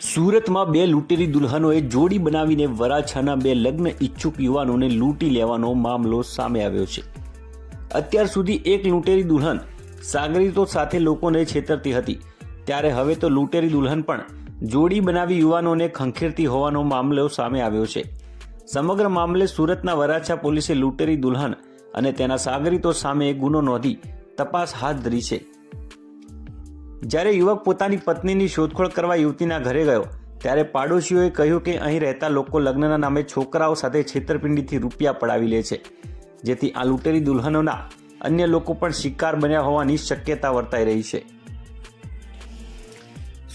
સુરતમાં બે લૂંટેરી દુલ્હનોએ જોડી બનાવીને વરાછાના બે લગ્ન ઈચ્છુક યુવાનોને લૂંટી લેવાનો મામલો સામે આવ્યો છે. અત્યાર સુધી એક લૂંટેરી દુલ્હન સાગરીતો સાથે લોકોને છેતરતી હતી. ત્યારે હવે તો લૂંટેરી દુલ્હન પણ જોડી બનાવી યુવાનોને ખંખેરતી હોવાનો મામલો સામે આવ્યો છે. સમગ્ર મામલે સુરતના વરાછા પોલીસે લૂંટેરી દુલ્હન અને તેના સાગરીતો સામે ગુનો નોંધી તપાસ હાથ ધરી છે. જ્યારે યુવક પોતાની પત્નીની શોધખોળ કરવા યુવતીના ઘરે ગયો, ત્યારે પાડોશીઓએ કહ્યું કે અહીં રહેતા લોકો લગ્નના નામે છોકરાઓ સાથે છેતરપિંડીથી રૂપિયા પડાવી લે છે, જેથી આ લૂંટેરી દુલ્હનોના અન્ય લોકો પણ શિકાર બન્યા હોવાની શક્યતા વર્તાઈ રહી છે.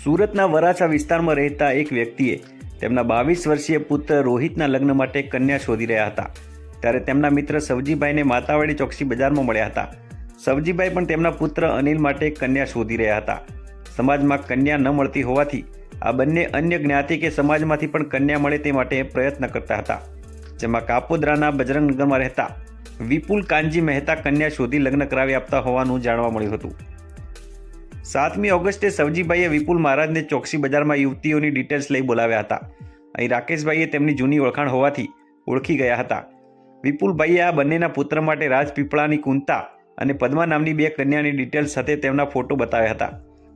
સુરતના વરાછા વિસ્તારમાં રહેતા એક વ્યક્તિએ તેમના બાવીસ વર્ષીય પુત્ર રોહિતના લગ્ન માટે કન્યા શોધી રહ્યા હતા. ત્યારે તેમના મિત્ર સવજીભાઈને માતાવાડી ચોકસી બજારમાં મળ્યા હતા. સવજીભાઈ પણ તેમના પુત્ર અનિલ માટે કન્યા શોધી રહ્યા હતા. સમાજમાં કન્યા ન મળતી હોવાથી આ બંને અન્ય જ્ઞાતિ કે સમાજમાંથી પણ કન્યા મળે તે માટે પ્રયત્ન કરતા હતા. જેમાં કાપોદ્રાના બજરંગનગરમાં રહેતા વિપુલ કાનજી મહેતા કન્યા શોધી લગ્ન કરાવી આપતા હોવાનું જાણવા મળ્યું હતું. સાતમી ઓગસ્ટે સવજીભાઈએ વિપુલ મહારાજને ચોકસી બજારમાં યુવતીઓની ડિટેલ્સ લઈ બોલાવ્યા હતા. અહીં રાકેશભાઈએ તેમની જૂની ઓળખાણ હોવાથી ઓળખી ગયા હતા. વિપુલભાઈએ આ બંનેના પુત્ર માટે રાજપીપળાની કુંતા અને પદ્મા નામની બે કન્યાની ડિટેલ્સ સાથે તેમના ફોટો બતાવ્યા હતા.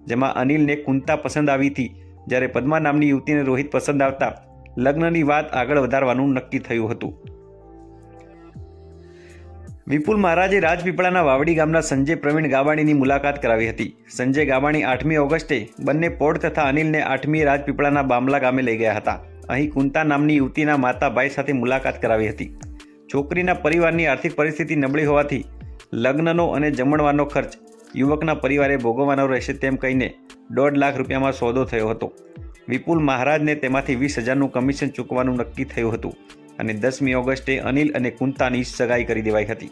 જેમાં અનિલને કુંતા પસંદ આવી હતી. જ્યારે પદ્મા નામની યુવતીને રોહિત પસંદ આવતા લગ્નની વાત આગળ વધારવાનું નક્કી થયું હતું. વિપુલ મહારાજે રાજપીપળાના વાવડી ગામના સંજય પ્રવીણ ગાબાણીની મુલાકાત કરાવી હતી. સંજય ગાબાણી આઠમી ઓગસ્ટે બંને પોળ તથા અનિલને આઠમીએ રાજપીપળાના બામલા ગામે લઈ ગયા હતા. અહીં કુંતા નામની યુવતીના માતા ભાઈ સાથે મુલાકાત કરાવી હતી. છોકરીના પરિવારની આર્થિક પરિસ્થિતિ નબળી હોવાથી લગ્નનો અને જમણવાનો ખર્ચ યુવકના પરિવારે ભોગવવાનો રહેશે તેમ કહીને દોઢ લાખ રૂપિયામાં સોદો થયો હતો. વિપુલ મહારાજને તેમાંથી વીસ હજારનું કમિશન ચૂકવાનું નક્કી થયું હતું. અને દસમી ઓગસ્ટે અનિલ અને કુંતાની સગાઈ કરી દેવાઈ હતી.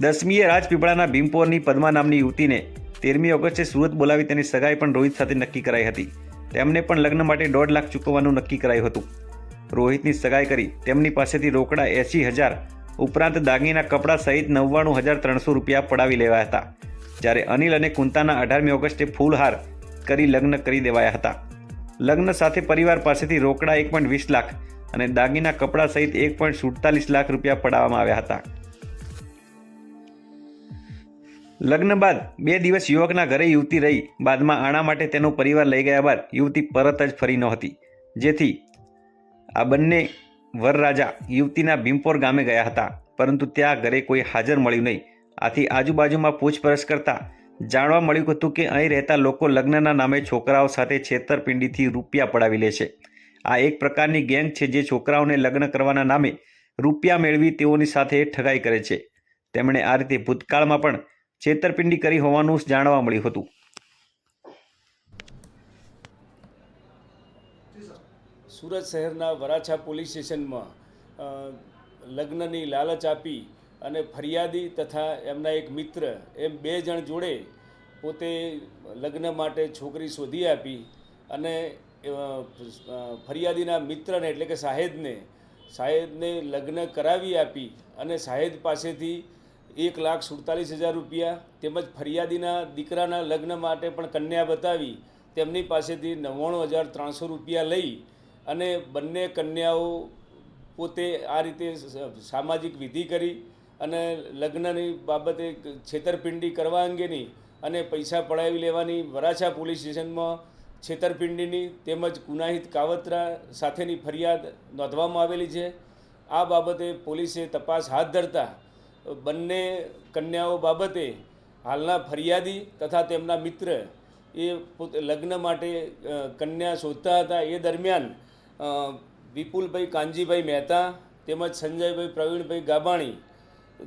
દસમીએ રાજપીપળાના ભીમપોરની પદ્મા નામની યુવતીને તેરમી ઓગસ્ટે સુરત બોલાવી તેની સગાઈ પણ રોહિત સાથે નક્કી કરાઈ હતી. તેમને પણ લગ્ન માટે દોઢ લાખ ચૂકવવાનું નક્કી કરાયું હતું. રોહિતની સગાઈ કરી તેમની પાસેથી રોકડા એંસી હજાર, ઉપરાંત દાગીના કપડાં સહિત નવ્વાણું હજાર ત્રણસો રૂપિયા પડાવી લેવાયા હતા. જ્યારે અનિલ અને કુંતાના અઢારમી ઓગસ્ટે ફૂલહાર કરી લગ્ન કરી દેવાયા હતા. લગ્ન સાથે પરિવાર પાસેથી રોકડા એક પોઈન્ટ વીસ લાખ અને દાગીના કપડાં સહિત એક પોઈન્ટ સુડતાલીસ લાખ રૂપિયા પડાવવામાં આવ્યા હતા. લગ્ન બાદ બે દિવસ યુવકના ઘરે યુવતી રહી. બાદમાં આણા માટે તેનો પરિવાર લઈ ગયા બાદ યુવતી પરત જ ફરી નહોતી. જેથી આ બંને વરરાજા યુવતીના ભીમપોર ગામે ગયા હતા. પરંતુ ત્યાં ઘરે કોઈ હાજર મળ્યું નહીં. આથી આજુબાજુમાં પૂછપરછ કરતા જાણવા મળ્યું હતું કે અહીં રહેતા લોકો લગ્નના નામે છોકરાઓ સાથે છેતરપિંડીથી રૂપિયા પડાવી લે છે. આ એક પ્રકારની ગેંગ છે જે છોકરાઓને લગ્ન કરવાના નામે રૂપિયા મેળવી તેઓની સાથે ઠગાઈ કરે છે. તેમણે આ રીતે ભૂતકાળમાં પણ છેતરપિંડી કરી હોવાનું જાણવા મળ્યું હતું. સુરત શહેરના વરાછા પોલીસ સ્ટેશનમાં લગ્નની લાલચ આપી અને ફરિયાદી તથા એમના એક મિત્ર એમ બે જણ જોડે પોતે લગ્ન માટે છોકરી શોધી આપી અને ફરિયાદીના મિત્રને એટલે કે સાહેદને સાહેદને લગ્ન કરાવી આપી અને સાહેદ પાસેથી એક લાખ સુડતાલીસ હજાર રૂપિયા તેમજ ફરિયાદીના દીકરાના લગ્ન માટે પણ કન્યા બતાવી, તેમની પાસેથી નવ્વાણું હજાર ત્રણસો રૂપિયા લઈ અને બંને કન્યાઓ પોતે આ રીતે સામાજિક વિધિ કરી અને લગ્નની બાબતે છેતરપિંડી કરવા અંગેની અને પૈસા પડાવી લેવાની વરાછા પોલીસ સ્ટેશનમાં છેતરપિંડીની તેમજ ગુનાહિત કાવતરા સાથેની ફરિયાદ નોંધવામાં આવેલી છે. આ બાબતે પોલીસે તપાસ હાથ ધરતા બંને કન્યાઓ બાબતે હાલના ફરિયાદી તથા તેમના મિત્ર એ લગ્ન માટે કન્યા શોધતા હતા. એ દરમિયાન વિપુલભાઈ કાનજીભાઈ મહેતા તેમજ સંજયભાઈ પ્રવીણભાઈ ગાબાણી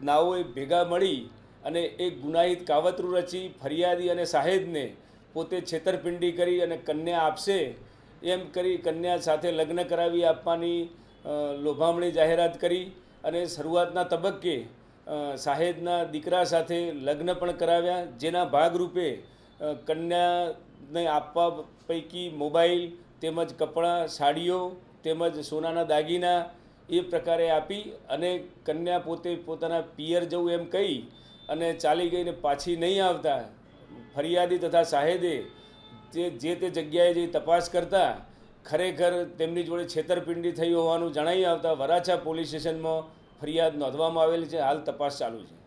નાઓએ ભેગા મળી અને એક ગુનાહિત કાવતરું રચી ફરિયાદી અને સાહેદને પોતે છેતરપિંડી કરી અને કન્યા આપશે, એમ કરી કન્યા સાથે લગ્ન કરાવી આપવાની લોભામણી જાહેરાત કરી અને શરૂઆતના તબક્કે સાહેબના દીકરા સાથે લગ્ન પણ કરાવ્યા, જેના ભાગરૂપે કન્યાને આપવા પૈકી મોબાઈલ તેમજ કપડાં, સાડીઓ તેમજ સોનાના દાગીના એ પ્રકારે આપી અને કન્યા પોતે પોતાના પિયર જવું એમ કહી અને ચાલી ગઈને પાછી નહીં આવતા. ફરિયાદી તથા સાહેદે જે જે તે જગ્યાએ જઈ તપાસ કરતા, ખરેખર તેમની જોડે છેતરપિંડી થઈ હોવાનું જણાઈ આવતા વરાછા પોલીસ સ્ટેશનમાં ફરિયાદ નોંધવામાં આવેલી છે. હાલ તપાસ ચાલુ છે.